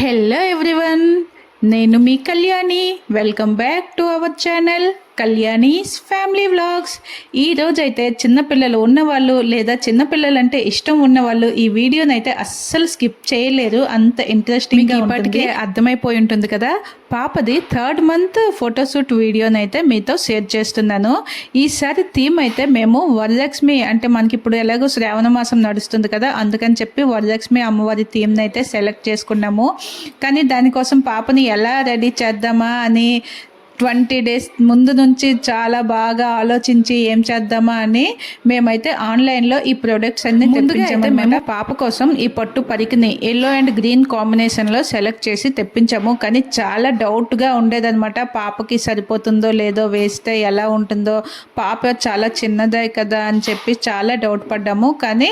Hello everyone నేను మీ Kalyani. Welcome back to our channel Kalyani's family vlogs. ఈ రోజు అయితే చిన్నపిల్లలు ఉన్నవాళ్ళు లేదా చిన్నపిల్లలు అంటే ఇష్టం ఉన్నవాళ్ళు ఈ వీడియోని అయితే అస్సలు స్కిప్ చేయలేరు అంత ఇంట్రెస్టింగ్ ఇప్పటికే అర్థమైపోయి ఉంటుంది కదా? పాపది థర్డ్ మంత్ ఫోటోషూట్ వీడియోని అయితే మీతో షేర్ చేస్తున్నాను. ఈసారి థీమ్ అయితే మేము వరలక్ష్మి అంటే మనకి ఇప్పుడు ఎలాగో శ్రావణ మాసం నడుస్తుంది కదా? అందుకని చెప్పి వరలక్ష్మి అమ్మవారి థీమ్ని అయితే సెలెక్ట్ చేసుకున్నాము. కానీ దానికోసం పాపని ఎలా రెడీ చేద్దామా అని ట్వంటీ డేస్ ముందు నుంచి చాలా బాగా ఆలోచించి ఏం చేద్దామా అని మేమైతే ఆన్లైన్లో ఈ ప్రొడక్ట్స్ అన్ని తెప్పించాము మేము పాప కోసం ఈ పట్టు పరికిని ఎల్లో అండ్ గ్రీన్ కాంబినేషన్లో సెలెక్ట్ చేసి తెప్పించాము. కానీ చాలా డౌట్గా ఉండేదన్నమాట. పాపకి సరిపోతుందో లేదో వేస్తే ఎలా ఉంటుందో. పాప చాలా చిన్నదే కదా అని చెప్పి చాలా డౌట్ పడ్డాము. కానీ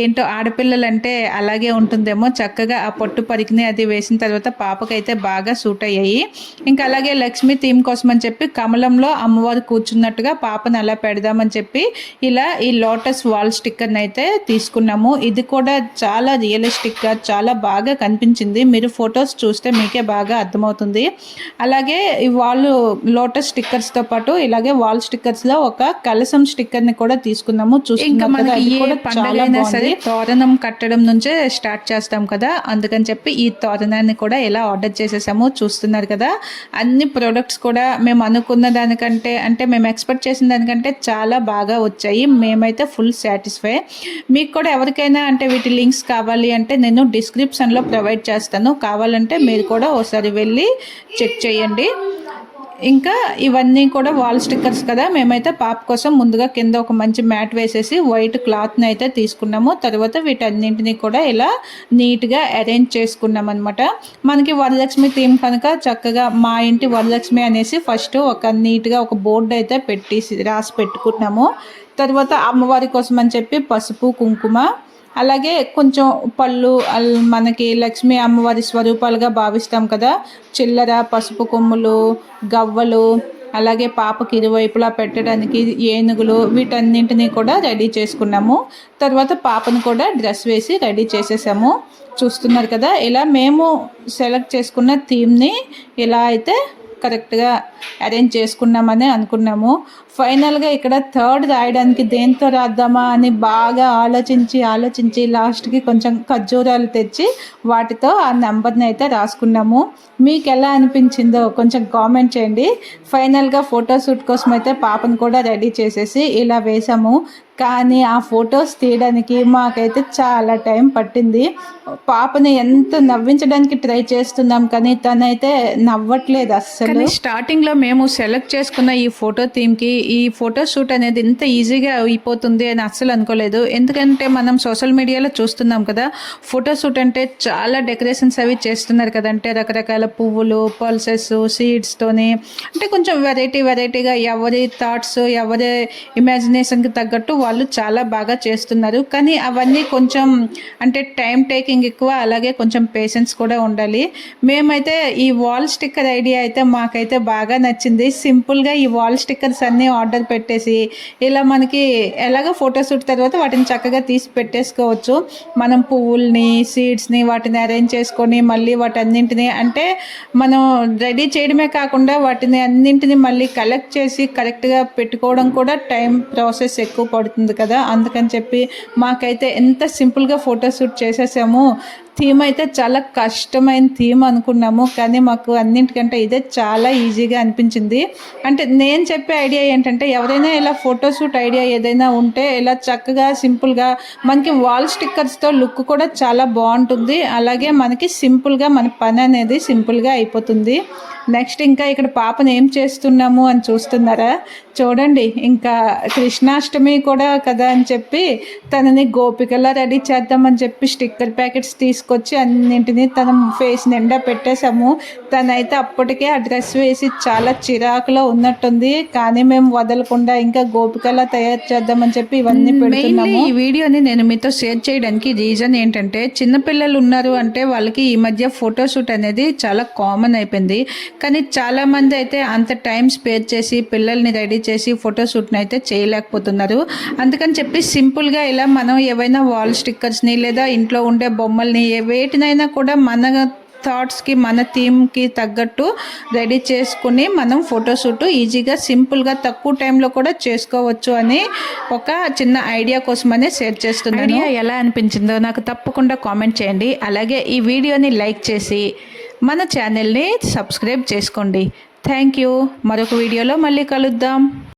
ఏంటో ఆడపిల్లలు అంటే అలాగే ఉంటుందేమో. చక్కగా ఆ పట్టు పరికిని అది వేసిన తర్వాత పాపకైతే బాగా సూట్ అయ్యాయి. ఇంకా అలాగే లక్ష్మి థీమ్ కోసం అని చెప్పి కమలంలో అమ్మవారు కూర్చున్నట్టుగా పాపను అలా పెడదామని చెప్పి ఇలా ఈ లోటస్ వాల్ స్టిక్కర్ని అయితే తీసుకున్నాము. ఇది కూడా చాలా రియలిస్టిక్గా చాలా బాగా కనిపించింది. మీరు ఫొటోస్ చూస్తే మీకే బాగా అర్థమవుతుంది. అలాగే ఈ వాల్ లోటస్ స్టిక్కర్స్తో పాటు ఇలాగే వాల్ స్టిక్కర్స్లో ఒక కలసం స్టిక్కర్ని కూడా తీసుకున్నాము. చాలా సరే తోరణం కట్టడం నుంచే స్టార్ట్ చేస్తాం కదా అందుకని చెప్పి ఈ తోరణాన్ని కూడా ఎలా ఆర్డర్ చేసేసాము. చూస్తున్నారు కదా అన్ని ప్రొడక్ట్స్ కూడా మేము అనుకున్న దానికంటే అంటే మేము ఎక్స్పెక్ట్ చేసిన దానికంటే చాలా బాగా వచ్చాయి. మేమైతే ఫుల్ సాటిస్ఫై. మీకు కూడా ఎవరికైనా అంటే వీటి లింక్స్ కావాలి అంటే నేను డిస్క్రిప్షన్లో ప్రొవైడ్ చేస్తాను. కావాలంటే మీరు కూడా ఒకసారి వెళ్ళి చెక్ చేయండి. ఇంకా ఇవన్నీ కూడా వాల్ స్టిక్కర్స్ కదా. మేమైతే పాప కోసం ముందుగా కింద ఒక మంచి మ్యాట్ వేసేసి వైట్ క్లాత్ని అయితే తీసుకున్నాము. తర్వాత వీటన్నింటినీ కూడా ఇలా నీట్గా అరేంజ్ చేసుకున్నాం అనమాట మనకి వరలక్ష్మి థీమ్ కనుక చక్కగా మా ఇంటి వరలక్ష్మి అనేసి ఫస్ట్ ఒక నీట్గా ఒక బోర్డు అయితే పెట్టి రాసి పెట్టుకున్నాము. తర్వాత అమ్మవారి కోసం అని చెప్పి పసుపు కుంకుమ అలాగే కొంచెం పళ్ళు మనకి లక్ష్మీ అమ్మవారి స్వరూపాలుగా భావిస్తాం కదా. చిల్లర పసుపు కొమ్ములు గవ్వలు అలాగే పాపకి ఇరువైపులా పెట్టడానికి ఏనుగులు వీటన్నింటినీ కూడా రెడీ చేసుకున్నాము. తర్వాత పాపను కూడా డ్రెస్ వేసి రెడీ చేసేసాము. చూస్తున్నారు కదా ఇలా మేము సెలెక్ట్ చేసుకున్న థీమ్ని ఇలా అయితే కరెక్ట్గా అరేంజ్ చేసుకున్నామని అనుకున్నాము. ఫైనల్గా ఇక్కడ థర్డ్ రాయడానికి దేంతో రాద్దామా అని బాగా ఆలోచించి ఆలోచించి లాస్ట్కి కొంచెం ఖర్జూరాలు తెచ్చి వాటితో ఆ నెంబర్ని అయితే రాసుకున్నాము. మీకు ఎలా అనిపించిందో కొంచెం కామెంట్ చేయండి. ఫైనల్గా ఫోటోషూట్ కోసం అయితే పాపను కూడా రెడీ చేసేసి ఇలా వేసాము కానీ ఆ ఫొటోస్ తీయడానికి మాకైతే చాలా టైం పట్టింది. పాపని ఎంత నవ్వించడానికి ట్రై చేస్తున్నాం కానీ తనైతే నవ్వట్లేదు అస్సలు. స్టార్టింగ్లో మేము సెలెక్ట్ చేసుకున్న ఈ ఫోటో థీమ్కి ఈ ఫోటో షూట్ అనేది ఇంత ఈజీగా అయిపోతుంది అని అస్సలు అనుకోలేదు. ఎందుకంటే మనం సోషల్ మీడియాలో చూస్తున్నాం కదా ఫోటో షూట్ అంటే చాలా డెకరేషన్స్ అవి చేస్తున్నారు కదంటే రకరకాల పువ్వులు పల్సెస్ సీడ్స్తోని అంటే కొంచెం వెరైటీ వెరైటీగా ఎవరి థాట్స్ ఎవరి ఇమాజినేషన్కి తగ్గట్టు వాళ్ళు చాలా బాగా చేస్తున్నారు. కానీ అవన్నీ కొంచెం అంటే టైం టేకింగ్ ఎక్కువ అలాగే కొంచెం పేషెన్స్ కూడా ఉండాలి. మేమైతే ఈ వాల్ స్టిక్కర్ ఐడియా అయితే మాకైతే బాగా నచ్చింది. సింపుల్గా ఈ వాల్ స్టిక్కర్స్ అన్నీ ఆర్డర్ పెట్టేసి ఇలా మనకి ఎలాగో ఫోటోషూట్ తర్వాత వాటిని చక్కగా తీసి పెట్టేసుకోవచ్చు. మనం పువ్వుల్ని సీడ్స్ని వాటిని అరేంజ్ చేసుకొని మళ్ళీ వాటన్నింటిని అంటే మనం రెడీ చేయడమే కాకుండా వాటిని అన్నింటిని మళ్ళీ కలెక్ట్ చేసి కరెక్ట్గా పెట్టుకోవడం కూడా టైం ప్రాసెస్ ఎక్కువ పడుతుంది కదా. అందుకని చెప్పి మాకైతే ఎంత సింపుల్గా ఫోటోషూట్ చేసేసాము. థీమ్ అయితే చాలా కష్టమైన థీమ్ అనుకున్నాము కానీ మాకు అన్నింటికంటే ఇదే చాలా ఈజీగా అనిపించింది. అంటే నేను చెప్పే ఐడియా ఏంటంటే ఎవరైనా ఇలా ఫోటోషూట్ ఐడియా ఏదైనా ఉంటే ఇలా చక్కగా సింపుల్గా మనకి వాల్ స్టిక్కర్స్తో లుక్ కూడా చాలా బాగుంటుంది. అలాగే మనకి సింపుల్గా మన పని అనేది సింపుల్గా అయిపోతుంది. నెక్స్ట్ ఇంకా ఇక్కడ పాపను ఏం చేస్తున్నాము అని చూస్తున్నారా? చూడండి ఇంకా కృష్ణాష్టమి కూడా కదా అని చెప్పి తనని గోపికలా రెడీ చేద్దామని చెప్పి స్టిక్కర్ ప్యాకెట్స్ తీసుకొచ్చి అన్నింటినీ తన ఫేస్ నిండా పెట్టేశాము. తనైతే అప్పటికే ఆ డ్రెస్ వేసి చాలా చిరాకులో ఉన్నట్టుంది. కానీ మేము వదలకుండా ఇంకా గోపికలా తయారు చేద్దామని చెప్పి ఇవన్నీ పెడుతున్నాము. ఈ వీడియోని నేను మీతో షేర్ చేయడానికి రీజన్ ఏంటంటే చిన్నపిల్లలు ఉన్నారు అంటే వాళ్ళకి ఈ మధ్య ఫోటోషూట్ అనేది చాలా కామన్ అయిపోయింది. కానీ చాలామంది అయితే అంత టైం స్పేర్ చేసి పిల్లల్ని రెడీ చేసి ఫోటోషూట్ని అయితే చేయలేకపోతున్నారు. అందుకని చెప్పి సింపుల్గా ఇలా మనం ఏవైనా వాల్ స్టిక్కర్స్ని లేదా ఇంట్లో ఉండే బొమ్మల్ని వేటినైనా కూడా మన థాట్స్కి మన థీమ్కి తగ్గట్టు రెడీ చేసుకుని మనం ఫోటోషూట్ ఈజీగా సింపుల్గా తక్కువ టైంలో కూడా చేసుకోవచ్చు అని ఒక చిన్న ఐడియా కోసమనే షేర్ చేస్తున్నాను. ఐడియా ఎలా అనిపించిందో నాకు తప్పకుండా కామెంట్ చేయండి. అలాగే ఈ వీడియోని లైక్ చేసి మన ఛానల్ని సబ్స్క్రైబ్ చేసుకోండి. థ్యాంక్ యూ మరొక వీడియోలో మళ్ళీ కలుద్దాం.